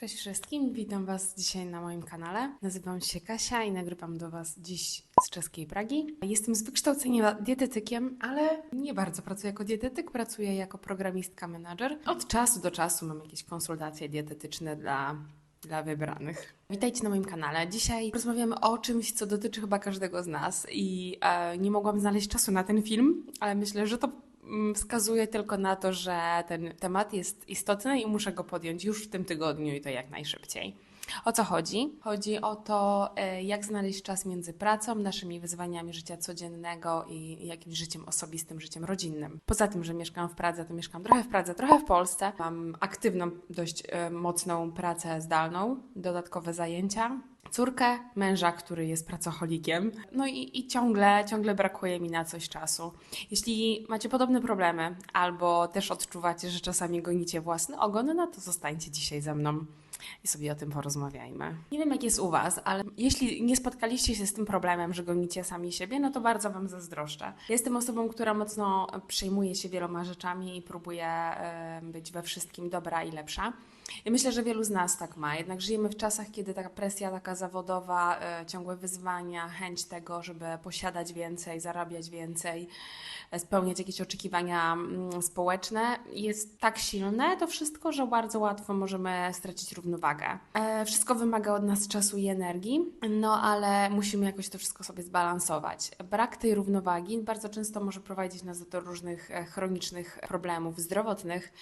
Cześć wszystkim, witam Was dzisiaj na moim kanale. Nazywam się Kasia i nagrywam do Was dziś z czeskiej Pragi. Jestem z wykształcenia dietetykiem, ale nie bardzo pracuję jako dietetyk, pracuję jako programistka menadżer. Od czasu do czasu mam jakieś konsultacje dietetyczne dla, dla wybranych. Witajcie na moim kanale. Dzisiaj rozmawiamy o czymś, co dotyczy chyba każdego z nas i e, nie mogłam znaleźć czasu na ten film, ale myślę, że to wskazuje tylko na to, że ten temat jest istotny i muszę go podjąć już w tym tygodniu i to jak najszybciej. O co chodzi? Chodzi o to, e, jak znaleźć czas między pracą, naszymi wyzwaniami życia codziennego i jakimś życiem osobistym, życiem rodzinnym. Poza tym, że mieszkam w Pradze, to mieszkam trochę w Pradze, trochę w Polsce. Mam aktywną, dość e, mocną pracę zdalną, dodatkowe zajęcia. Córkę, męża, który jest pracocholikiem. No i, i ciągle, ciągle brakuje mi na coś czasu. Jeśli macie podobne problemy, albo też odczuwacie, że czasami gonicie własny ogon, no to zostańcie dzisiaj ze mną i sobie o tym porozmawiajmy. Nie wiem, jak jest u Was, ale jeśli nie spotkaliście się z tym problemem, że gonicie sami siebie, no to bardzo Wam zazdroszczę. Jestem osobą, która mocno przejmuje się wieloma rzeczami i próbuje być we wszystkim dobra i lepsza. Myślę, że wielu z nas tak ma. Jednak żyjemy w czasach, kiedy taka presja taka zawodowa, e, ciągłe wyzwania, chęć tego, żeby posiadać więcej, zarabiać więcej, e, spełniać jakieś oczekiwania mm, społeczne, jest tak silne to wszystko, że bardzo łatwo możemy stracić równowagę. E, wszystko wymaga od nas czasu i energii, no ale musimy jakoś to wszystko sobie zbalansować. Brak tej równowagi bardzo często może prowadzić nas do różnych chronicznych problemów zdrowotnych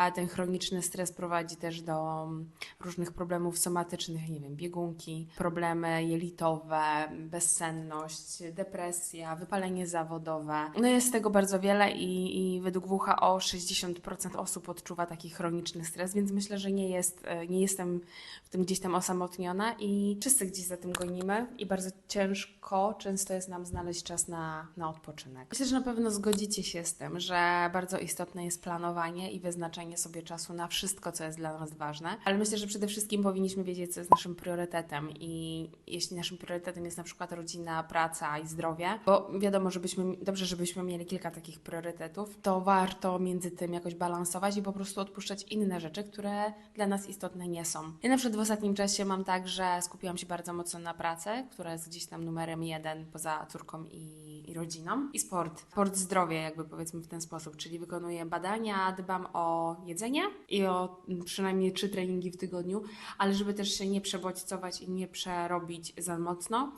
a ten chroniczny stres prowadzi też do mm, różnych problemów somatycznych, nie wiem, biegunki, problemy jelitowe, bezsenność, depresja, wypalenie zawodowe. No jest tego bardzo wiele i, i według WHO 60% osób odczuwa taki chroniczny stres, więc myślę, że nie, jest, e, nie jestem w tym gdzieś tam osamotniona i wszyscy gdzieś za tym gonimy i bardzo ciężko często jest nam znaleźć czas na, na odpoczynek. Myślę, że na pewno zgodzicie się z tym, że bardzo istotne jest planowanie i wyznaczenie sobie czasu na wszystko, co jest dla nas ważne, ale myślę, że przede wszystkim powinniśmy wiedzieć, co jest naszym priorytetem i jeśli naszym priorytetem jest na przykład rodzina, praca i zdrowie, bo wiadomo, żebyśmy, dobrze, żebyśmy mieli kilka takich priorytetów, to warto między tym jakoś balansować i po prostu odpuszczać inne rzeczy, które dla nas istotne nie są. Ja na przykład w ostatnim czasie mam tak, że skupiłam się bardzo mocno na pracy, która jest gdzieś tam numerem jeden poza córką i, i rodziną i sport. Sport zdrowie jakby powiedzmy w ten sposób, czyli wykonuję badania, dbam o jedzenie i o przynajmniej trzy treningi w tygodniu, ale żeby też się nie przebodźcować i nie przerobić za mocno,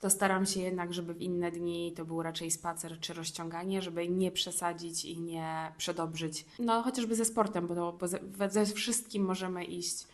to staram się jednak, żeby w inne dni to był raczej spacer czy rozciąganie, żeby nie przesadzić i nie przedobrzyć. No chociażby ze sportem, bo, to, bo ze, ze wszystkim możemy iść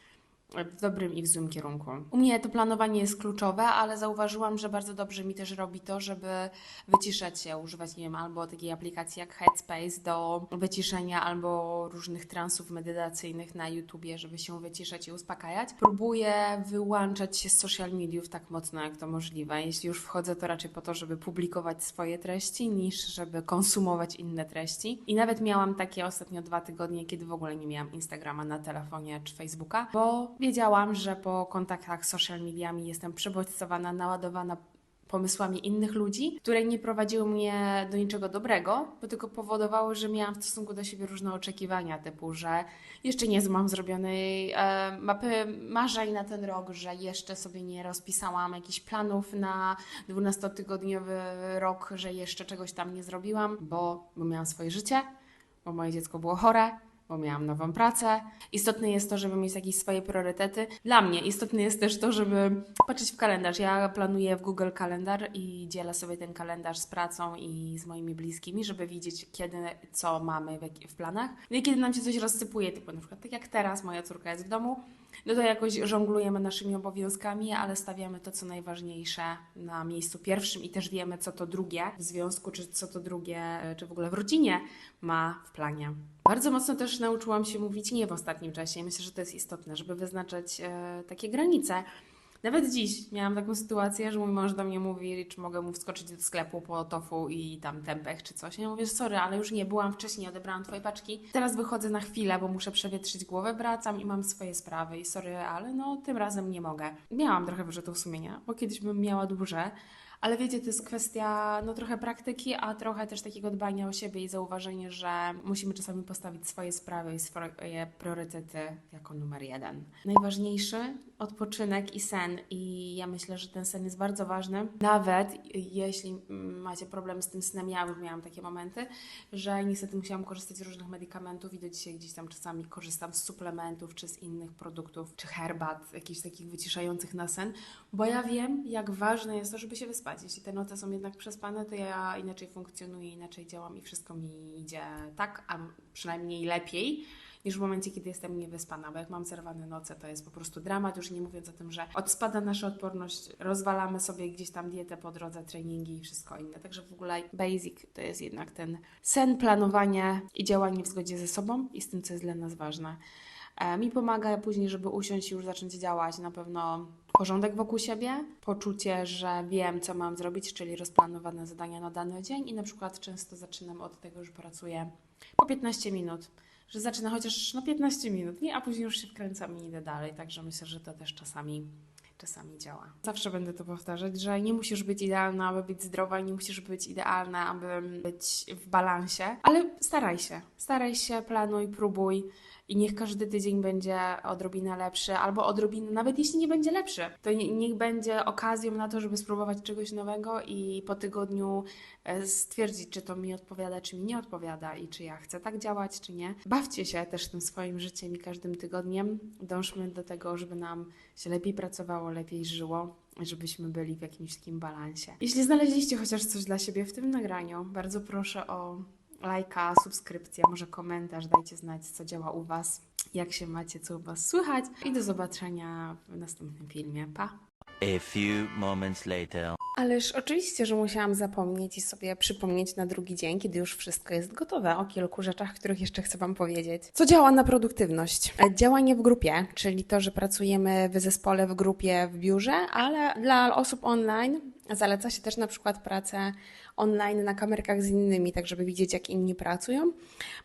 w dobrym i w złym kierunku. U mnie to planowanie jest kluczowe, ale zauważyłam, że bardzo dobrze mi też robi to, żeby wyciszać się, używać, nie wiem, albo takiej aplikacji jak Headspace do wyciszenia, albo różnych transów medytacyjnych na YouTubie, żeby się wyciszać i uspokajać. Próbuję wyłączać się z social mediów tak mocno, jak to możliwe. Jeśli już wchodzę, to raczej po to, żeby publikować swoje treści, niż żeby konsumować inne treści. I nawet miałam takie ostatnio dwa tygodnie, kiedy w ogóle nie miałam Instagrama na telefonie czy Facebooka, bo wiedziałam, że po kontaktach z social mediami jestem przebodźcowana, naładowana pomysłami innych ludzi, które nie prowadziły mnie do niczego dobrego, bo tylko powodowały, że miałam w stosunku do siebie różne oczekiwania, typu, że jeszcze nie mam zrobionej e, mapy marzeń na ten rok, że jeszcze sobie nie rozpisałam jakichś planów na 12-tygodniowy rok, że jeszcze czegoś tam nie zrobiłam, bo, bo miałam swoje życie, bo moje dziecko było chore, bo miałam nową pracę. Istotne jest to, żeby mieć jakieś swoje priorytety. Dla mnie istotne jest też to, żeby patrzeć w kalendarz. Ja planuję w Google kalendar i dzielę sobie ten kalendarz z pracą i z moimi bliskimi, żeby widzieć, kiedy, co mamy w, w planach. No i kiedy nam się coś rozsypuje, typu na przykład tak jak teraz, moja córka jest w domu, no to jakoś żonglujemy naszymi obowiązkami, ale stawiamy to, co najważniejsze na miejscu pierwszym i też wiemy, co to drugie w związku, czy co to drugie, czy w ogóle w rodzinie ma w planie. Bardzo mocno też nauczyłam się mówić nie w ostatnim czasie. Myślę, że to jest istotne, żeby wyznaczać e, takie granice. Nawet dziś miałam taką sytuację, że mój mąż do mnie mówi, czy mogę mu wskoczyć do sklepu po tofu i tam tempeh czy coś. Ja mówię, sorry, ale już nie byłam wcześniej, odebrałam twoje paczki. Teraz wychodzę na chwilę, bo muszę przewietrzyć głowę, wracam i mam swoje sprawy i sorry, ale no tym razem nie mogę. Miałam trochę wyrzutów sumienia, bo kiedyś bym miała duże, Ale wiecie, to jest kwestia no, trochę praktyki, a trochę też takiego dbania o siebie i zauważenie, że musimy czasami postawić swoje sprawy i swoje priorytety jako numer jeden. Najważniejszy odpoczynek i sen. I ja myślę, że ten sen jest bardzo ważny. Nawet jeśli macie problem z tym snem, ja już miałam takie momenty, że niestety musiałam korzystać z różnych medykamentów i do dzisiaj gdzieś tam czasami korzystam z suplementów czy z innych produktów, czy herbat, jakichś takich wyciszających na sen, bo ja wiem, jak ważne jest to, żeby się wyspać. Jeśli te noce są jednak przespane, to ja inaczej funkcjonuję, inaczej działam i wszystko mi idzie tak, a przynajmniej lepiej niż w momencie, kiedy jestem niewyspana, bo jak mam zerwane noce, to jest po prostu dramat, już nie mówiąc o tym, że odspada nasza odporność, rozwalamy sobie gdzieś tam dietę po drodze, treningi i wszystko inne. Także w ogóle basic to jest jednak ten sen, planowanie i działanie w zgodzie ze sobą i z tym, co jest dla nas ważne. E, Mi pomaga później, żeby usiąść i już zacząć działać. Na pewno porządek wokół siebie, poczucie, że wiem, co mam zrobić, czyli rozplanowane zadania na dany dzień i na przykład często zaczynam od tego, że pracuję po 15 minut, że zaczynam chociaż no 15 minut, nie? a później już się wkręcam i idę dalej, także myślę, że to też czasami czasami działa. Zawsze będę to powtarzać, że nie musisz być idealna, aby być zdrowa, nie musisz być idealna, aby być w balansie, ale staraj się. Staraj się, planuj, próbuj i niech każdy tydzień będzie odrobinę lepszy, albo odrobinę, nawet jeśli nie będzie lepszy, to nie, niech będzie okazją na to, żeby spróbować czegoś nowego i po tygodniu e, stwierdzić, czy to mi odpowiada, czy mi nie odpowiada i czy ja chcę tak działać, czy nie. Bawcie się też tym swoim życiem i każdym tygodniem. Dążmy do tego, żeby nam się lepiej pracowało, lepiej żyło żebyśmy byli w jakimś takim balansie. Jeśli znaleźliście chociaż coś dla siebie w tym nagraniu, bardzo proszę o lajka, subskrypcję, może komentarz, dajcie znać, co działa u Was, jak się macie, co u Was słychać i do zobaczenia w następnym filmie. Pa! A few moments later. Ależ oczywiście, że musiałam zapomnieć i sobie przypomnieć na drugi dzień, kiedy już wszystko jest gotowe, o kilku rzeczach, których jeszcze chcę Wam powiedzieć. Co działa na produktywność? Działanie w grupie, czyli to, że pracujemy w zespole, w grupie, w biurze, ale dla osób online zaleca się też na przykład pracę online na kamerkach z innymi, tak żeby widzieć, jak inni pracują.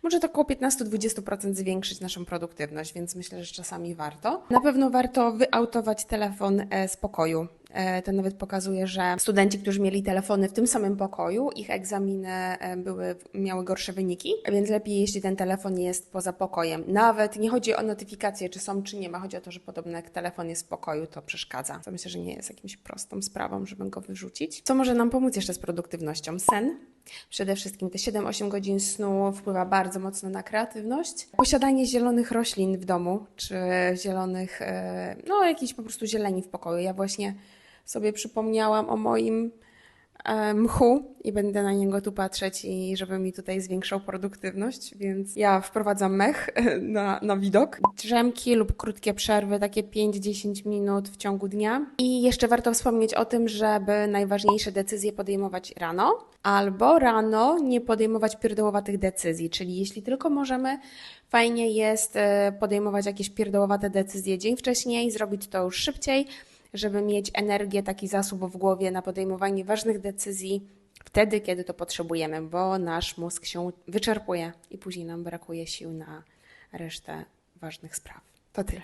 Może to około 15-20% zwiększyć naszą produktywność, więc myślę, że czasami warto. Na pewno warto wyautować telefon e, z pokoju. E, To nawet pokazuje, że studenci, którzy mieli telefony w tym samym pokoju, ich egzaminy e, były, miały gorsze wyniki, więc lepiej, jeśli ten telefon jest poza pokojem. Nawet nie chodzi o notyfikacje, czy są, czy nie ma. Chodzi o to, że podobno jak telefon jest w pokoju, to przeszkadza. To myślę, że nie jest jakimś prostą sprawą, żeby go wyrzucić. Co może nam pomóc jeszcze z produktywnością? Sen. Przede wszystkim te 7-8 godzin snu wpływa bardzo mocno na kreatywność. Posiadanie zielonych roślin w domu, czy zielonych, e, no jakiejś po prostu zieleni w pokoju. Ja właśnie sobie przypomniałam o moim e, mchu i będę na niego tu patrzeć i żeby mi tutaj zwiększał produktywność, więc ja wprowadzam mech na, na widok. Drzemki lub krótkie przerwy, takie 5-10 minut w ciągu dnia. I jeszcze warto wspomnieć o tym, żeby najważniejsze decyzje podejmować rano, albo rano nie podejmować pierdołowatych decyzji, czyli jeśli tylko możemy, fajnie jest e, podejmować jakieś pierdołowate decyzje dzień wcześniej, zrobić to już szybciej, żeby mieć energię, taki zasób w głowie na podejmowanie ważnych decyzji wtedy, kiedy to potrzebujemy, bo nasz mózg się wyczerpuje i później nam brakuje sił na resztę ważnych spraw. To tyle.